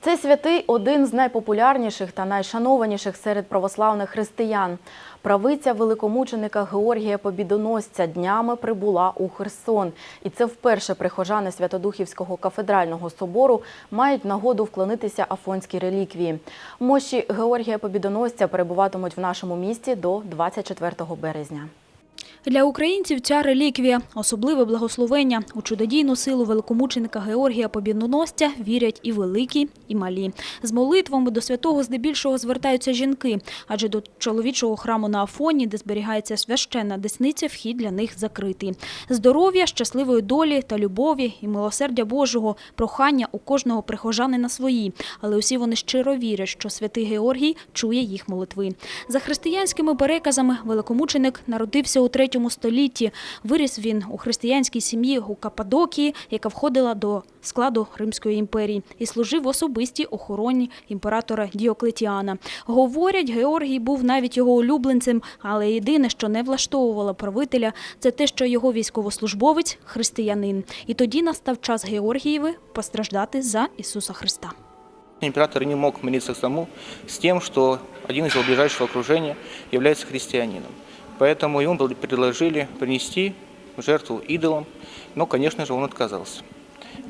Цей святий один з найпопулярніших та найшанованіших серед православних християн. Правиця великомученика Георгія Побідоносця днями прибула у Херсон. І це вперше прихожани Святодухівського кафедрального собору мають нагоду вклонитися афонській реліквії. Мощі Георгія Побідоносця перебуватимуть в нашому місті до 24 березня. Для українців ця реліквія – особливе благословення. У чудодійну силу великомученика Георгія Побідоносця вірять і великі, і малі. З молитвами до святого здебільшого звертаються жінки, адже до чоловічого храму на Афоні, де зберігається священна десниця, вхід для них закритий. Здоров'я, щасливої долі та любові і милосердя Божого, прохання у кожного прихожанина свої. Але усі вони щиро вірять, що святий Георгій чує їх молитви. За християнськими переказами великомученик народився у третьому столітті. Виріс він у християнській сім'ї у Каппадокії, яка входила до складу Римської імперії, і служив особистій охороні імператора Діоклетіана. Говорять, Георгій був навіть його улюбленцем, але єдине, що не влаштовувало правителя, це те, що його військовослужбовець християнин. І тоді настав час Георгієви постраждати за Ісуса Христа. Император не мог мириться саму с тем, что один из его ближайшего окружения является христианином. Поэтому ему предложили принести жертву идолам, но, конечно же, он отказался.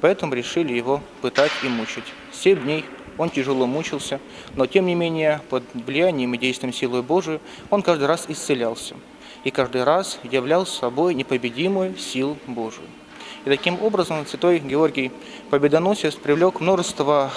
Поэтому решили его пытать и мучить. Семь дней он тяжело мучился, но тем не менее под влиянием и действием силы Божию он каждый раз исцелялся. И каждый раз являл собой непобедимую силу Божию. И таким образом святой Георгий Победоносец привлек множество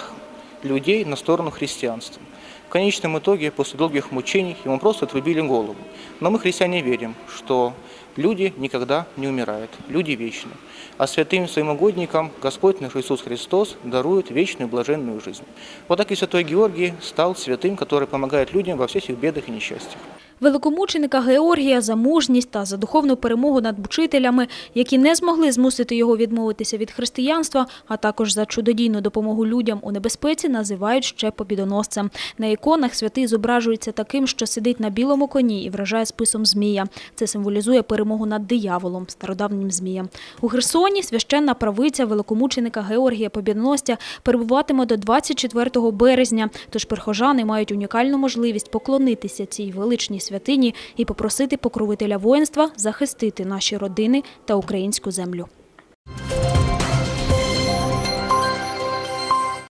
людей на сторону христианства. В конечном итоге, после долгих мучений, ему просто отрубили голову. Но мы, христиане, верим, что люди никогда не умирают, люди вечны. А святым своим угодникам Господь наш Иисус Христос дарует вечную блаженную жизнь. Вот так и святой Георгий стал святым, который помогает людям во всех их бедах и несчастьях. Великомученика Георгія за мужність та за духовну перемогу над мучителями, які не змогли змусити його відмовитися від християнства, а також за чудодійну допомогу людям у небезпеці, називають ще побідоносцем. На іконах святий зображується таким, що сидить на білому коні і вражає списом змія. Це символізує перемогу над дияволом, стародавнім змієм. У Херсоні священна правиця великомученика Георгія Побідоносця перебуватиме до 24 березня. Тож прихожани мають унікальну можливість поклонитися цій величній святині і попросити покровителя воїнства захистити наші родини та українську землю.